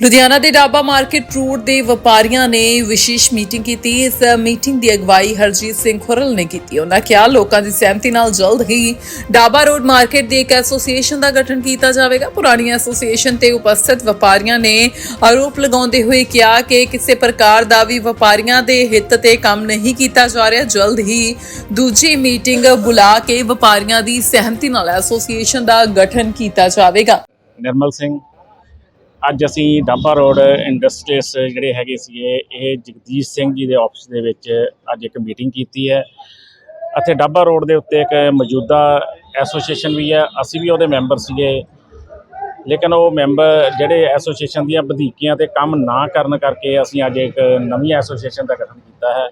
ਲੁਧਿਆਣਾ ਦੇ Daba market road ਦੇ ਵਪਾਰੀਆਂ ਨੇ ਵਿਸ਼ੇਸ਼ ਮੀਟਿੰਗ ਕੀਤੀ। ਇਸ ਮੀਟਿੰਗ ਦੀ ਅਗਵਾਈ ਹਰਜੀਤ ਸਿੰਘ ਖੁਰਲ ਨੇ ਕੀਤੀ। ਉਹਨਾਂ ਕਿਹਾ, ਲੋਕਾਂ ਦੀ ਸਹਿਮਤੀ ਨਾਲ ਜਲਦ ਹੀ ਡਾਬਾ ਰੋਡ ਮਾਰਕੀਟ ਦੀ ਇੱਕ ਐਸੋਸੀਏਸ਼ਨ ਦਾ ਗਠਨ ਕੀਤਾ ਜਾਵੇਗਾ। ਪੁਰਾਣੀ ਐਸੋਸੀਏਸ਼ਨ ਤੇ ਉਪਸਥਿਤ ਵਪਾਰੀਆਂ ਨੇ ਆਰੋਪ ਲਗਾਉਂਦੇ ਹੋਏ ਕਿਹਾ ਕਿ ਕਿਸੇ ਪ੍ਰਕਾਰ ਦਾ ਵੀ ਵਪਾਰੀਆਂ ਦੇ ਹਿੱਤ ਤੇ ਕੰਮ ਨਹੀਂ ਕੀਤਾ ਜਾ ਰਿਹਾ। ਜਲਦ ਹੀ ਦੂਜੀ ਮੀਟਿੰਗ ਬੁਲਾ ਕੇ ਵਪਾਰੀਆਂ ਦੀ ਸਹਿਮਤੀ ਨਾਲ ਐਸੋਸੀਏਸ਼ਨ ਦਾ ਗਠਨ ਕੀਤਾ ਜਾਵੇਗਾ। ਨਿਰਮਲ ਸਿੰਘ ਅੱਜ ਅਸੀਂ ਡਾਬਾ ਰੋਡ ਇੰਡਸਟਰੀਸ ਜਿਹੜੇ ਹੈਗੇ ਸੀਗੇ, ਇਹ ਜਗਦੀਸ਼ ਸਿੰਘ ਜੀ ਦੇ ਆਫਿਸ ਦੇ ਵਿੱਚ ਅੱਜ ਇੱਕ ਮੀਟਿੰਗ ਕੀਤੀ ਹੈ। ਅਤੇ ਡਾਬਾ ਰੋਡ ਦੇ ਉੱਤੇ ਇੱਕ ਮੌਜੂਦਾ ਐਸੋਸੀਏਸ਼ਨ ਵੀ ਹੈ। ਅਸੀਂ ਵੀ ਉਹਦੇ ਮੈਂਬਰ ਸੀਗੇ। ਲੇਕਿਨ ਉਹ ਮੈਂਬਰ ਜਿਹੜੇ ਐਸੋਸੀਏਸ਼ਨ ਦੀਆਂ ਵਧੀਕੀਆਂ ਤੇ ਕੰਮ ਨਾ ਕਰਨ ਕਰਕੇ ਅਸੀਂ ਅੱਜ ਇੱਕ ਨਵੀਂ ਐਸੋਸੀਏਸ਼ਨ ਦਾ ਗਠਨ ਕੀਤਾ ਹੈ।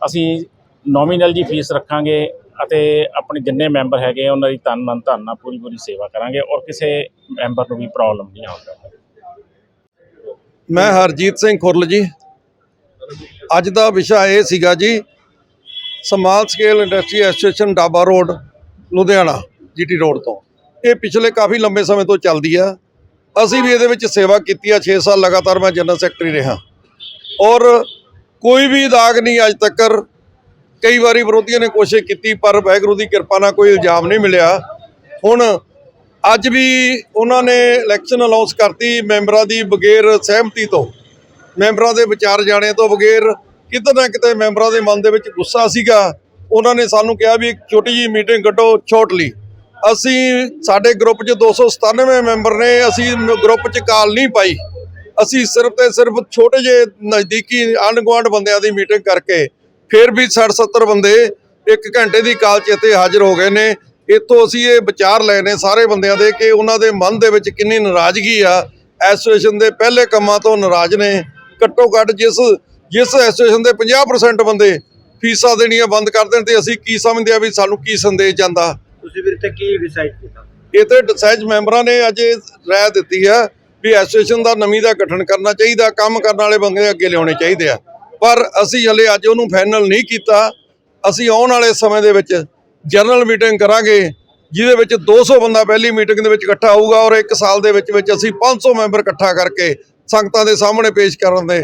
ਅਸੀਂ ਨੋਮੀਨਲ ਜੀ ਫੀਸ ਰੱਖਾਂਗੇ ਅਤੇ ਆਪਣੇ ਜਿੰਨੇ ਮੈਂਬਰ ਹੈਗੇ, ਉਹਨਾਂ ਦੀ ਤਨ ਮਨ ਧਨ ਨਾਲ ਪੂਰੀ ਪੂਰੀ ਸੇਵਾ ਕਰਾਂਗੇ ਔਰ ਕਿਸੇ ਮੈਂਬਰ ਨੂੰ ਵੀ ਪ੍ਰੋਬਲਮ ਨਹੀਂ ਆਉਂਦਾ ਮੈਂ ਹਰਜੀਤ ਸਿੰਘ ਖੁਰਲ ਜੀ। ਅੱਜ ਦਾ ਵਿਸ਼ਾ ਇਹ ਸੀਗਾ ਜੀ, small scale industry association Daba road, Ludhiana, GT road ਤੋਂ। ਇਹ ਪਿਛਲੇ ਕਾਫੀ ਲੰਬੇ ਸਮੇਂ ਤੋਂ ਚੱਲਦੀ ਆ। ਅਸੀਂ ਵੀ ਇਹਦੇ ਵਿੱਚ ਸੇਵਾ ਕੀਤੀ ਆ 6 ਸਾਲ ਲਗਾਤਾਰ ਮੈਂ ਜਨਰਲ ਸੈਕਟਰੀ ਰਿਹਾ। ਔਰ ਕੋਈ ਵੀ ਦਾਗ ਨਹੀਂ ਅੱਜ ਤੱਕ ਕਈ ਵਾਰੀ ਵਿਰੋਧੀਆਂ ਨੇ ਕੋਸ਼ਿਸ਼ ਕੀਤੀ, ਪਰ ਵਾਹਿਗੁਰੂ ਦੀ ਕਿਰਪਾ ਨਾਲ ਕੋਈ ਇਲਜ਼ਾਮ ਨਹੀਂ ਮਿਲਿਆ। ਹੁਣ ਅੱਜ ਵੀ ਉਹਨਾਂ ਨੇ ਇਲੈਕਸ਼ਨ ਅਨਾਉਂਸ ਕਰਤੀ ਮੈਂਬਰਾਂ ਦੀ ਬਗੈਰ ਸਹਿਮਤੀ ਤੋਂ। ਮੈਂਬਰਾਂ ਦੇ ਵਿਚਾਰ ਜਾਣੇ ਤੋਂ ਬਗੈਰ ਕਿਤੇ ਨਾ ਕਿਤੇ ਮੈਂਬਰਾਂ ਦੇ ਮਨ ਦੇ ਵਿੱਚ ਗੁੱਸਾ ਸੀਗਾ। ਉਹਨਾਂ ਨੇ ਸਾਨੂੰ ਕਿਹਾ ਵੀ ਇੱਕ ਛੋਟੀ ਜਿਹੀ ਮੀਟਿੰਗ ਕੱਢੋ ਛੋਟਲੀ ਅਸੀਂ ਸਾਡੇ ਗਰੁੱਪ 'ਚ 297 ਮੈਂਬਰ ਨੇ, ਅਸੀਂ ਗਰੁੱਪ 'ਚ ਕਾਲ ਨਹੀਂ ਪਾਈ। ਅਸੀਂ ਸਿਰਫ ਤੇ ਸਿਰਫ ਛੋਟੇ ਜਿਹੇ ਨਜ਼ਦੀਕੀ ਆਂਢ ਗੁਆਂਢ ਬੰਦਿਆਂ ਦੀ ਮੀਟਿੰਗ ਕਰਕੇ ਫਿਰ ਵੀ 60 70 ਬੰਦੇ ਇੱਕ ਘੰਟੇ ਦੀ ਕਾਲ 'ਚ ਇੱਥੇ ਹਾਜ਼ਰ ਹੋ ਗਏ ਨੇ। ਇੱਥੋਂ ਅਸੀਂ ਇਹ ਵਿਚਾਰ ਲਏ ਨੇ ਸਾਰੇ ਬੰਦਿਆਂ ਦੇ ਕਿ ਉਹਨਾਂ ਦੇ ਮਨ ਦੇ ਵਿੱਚ ਕਿੰਨੀ ਨਾਰਾਜ਼ਗੀ ਆ। ਐਸੋਸੀਏਸ਼ਨ ਦੇ ਪਹਿਲੇ ਕੰਮਾਂ ਤੋਂ ਨਾਰਾਜ਼ ਨੇ। ਘੱਟੋ ਘੱਟ ਜਿਸ ਜਿਸ ਐਸੋਸੀਏਸ਼ਨ ਦੇ 50% ਬੰਦੇ ਫੀਸਾਂ ਦੇਣੀਆਂ ਬੰਦ ਕਰ ਦੇਣ ਤੇ ਅਸੀਂ ਕੀ ਸਮਝਦੇ ਆ ਵੀ ਸਾਨੂੰ ਕੀ ਸੰਦੇਸ਼ ਜਾਂਦਾ। ਤੁਸੀਂ ਵੀਰ ਤੇ ਕੀ ਡਿਸਾਈਡ ਕੀਤਾ? ਇਹ ਤੇ ਡਿਸਾਈਡ ਮੈਂਬਰਾਂ ਨੇ ਅੱਜ ਰਾਏ ਦਿੱਤੀ ਹੈ ਵੀ ਐਸੋਸੀਏਸ਼ਨ ਦਾ ਨਵੀਂ ਦਾ ਗਠਨ ਕਰਨਾ ਚਾਹੀਦਾ ਕੰਮ ਕਰਨ ਵਾਲੇ ਬੰਦੇ ਅੱਗੇ ਲਿਆਉਣੇ ਚਾਹੀਦੇ ਆ। ਪਰ ਅਸੀਂ ਹਲੇ ਅੱਜ ਉਹਨੂੰ ਫਾਈਨਲ ਨਹੀਂ ਕੀਤਾ। ਅਸੀਂ ਆਉਣ ਵਾਲੇ ਸਮੇਂ ਦੇ ਵਿੱਚ ਜਨਰਲ ਮੀਟਿੰਗ ਕਰਾਂਗੇ, ਜਿਹਦੇ ਵਿੱਚ 200 ਬੰਦਾ ਪਹਿਲੀ ਮੀਟਿੰਗ ਦੇ ਵਿੱਚ ਇਕੱਠਾ ਹੋਊਗਾ ਔਰ ਇੱਕ ਸਾਲ ਦੇ ਵਿੱਚ ਵਿੱਚ ਅਸੀਂ 500 ਮੈਂਬਰ ਇਕੱਠਾ ਕਰਕੇ ਸੰਗਤਾਂ ਦੇ ਸਾਹਮਣੇ ਪੇਸ਼ ਕਰਨ ਦੇ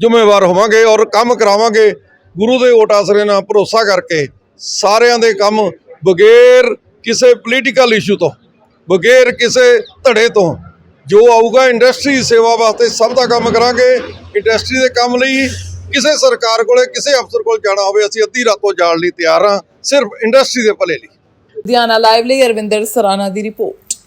ਜ਼ਿੰਮੇਵਾਰ ਹੋਵਾਂਗੇ ਔਰ ਕੰਮ ਕਰਾਵਾਂਗੇ। ਗੁਰੂ ਦੇ ਓਟ ਆਸਰੇ ਨਾਲ ਭਰੋਸਾ ਕਰਕੇ ਸਾਰਿਆਂ ਦੇ ਕੰਮ ਬਗੈਰ ਕਿਸੇ ਪੋਲੀਟੀਕਲ ਇਸ਼ੂ ਤੋਂ, ਬਗੈਰ ਕਿਸੇ ਧੜੇ ਤੋਂ ਜੋ ਆਊਗਾ ਇੰਡਸਟਰੀ ਸੇਵਾ ਵਾਸਤੇ ਸਭ ਦਾ ਕੰਮ ਕਰਾਂਗੇ। ਇੰਡਸਟਰੀ ਦੇ ਕੰਮ ਲਈ ਕਿਸੇ ਸਰਕਾਰ ਕੋਲੇ, ਕਿਸੇ ਅਫਸਰ ਕੋਲ ਜਾਣਾ ਹੋਵੇ, ਅਸੀਂ ਅੱਧੀ ਰਾਤੋਂ ਜਾਣ ਲਈ ਤਿਆਰ ਹਾਂ, ਸਿਰਫ ਇੰਡਸਟਰੀ ਦੇ ਭਲੇ ਲਈ। ਲੁਧਿਆਣਾ ਲਾਈਵ ਲਈ ਅਰਵਿੰਦਰ ਸਰਾਣਾ ਦੀ ਰਿਪੋਰਟ।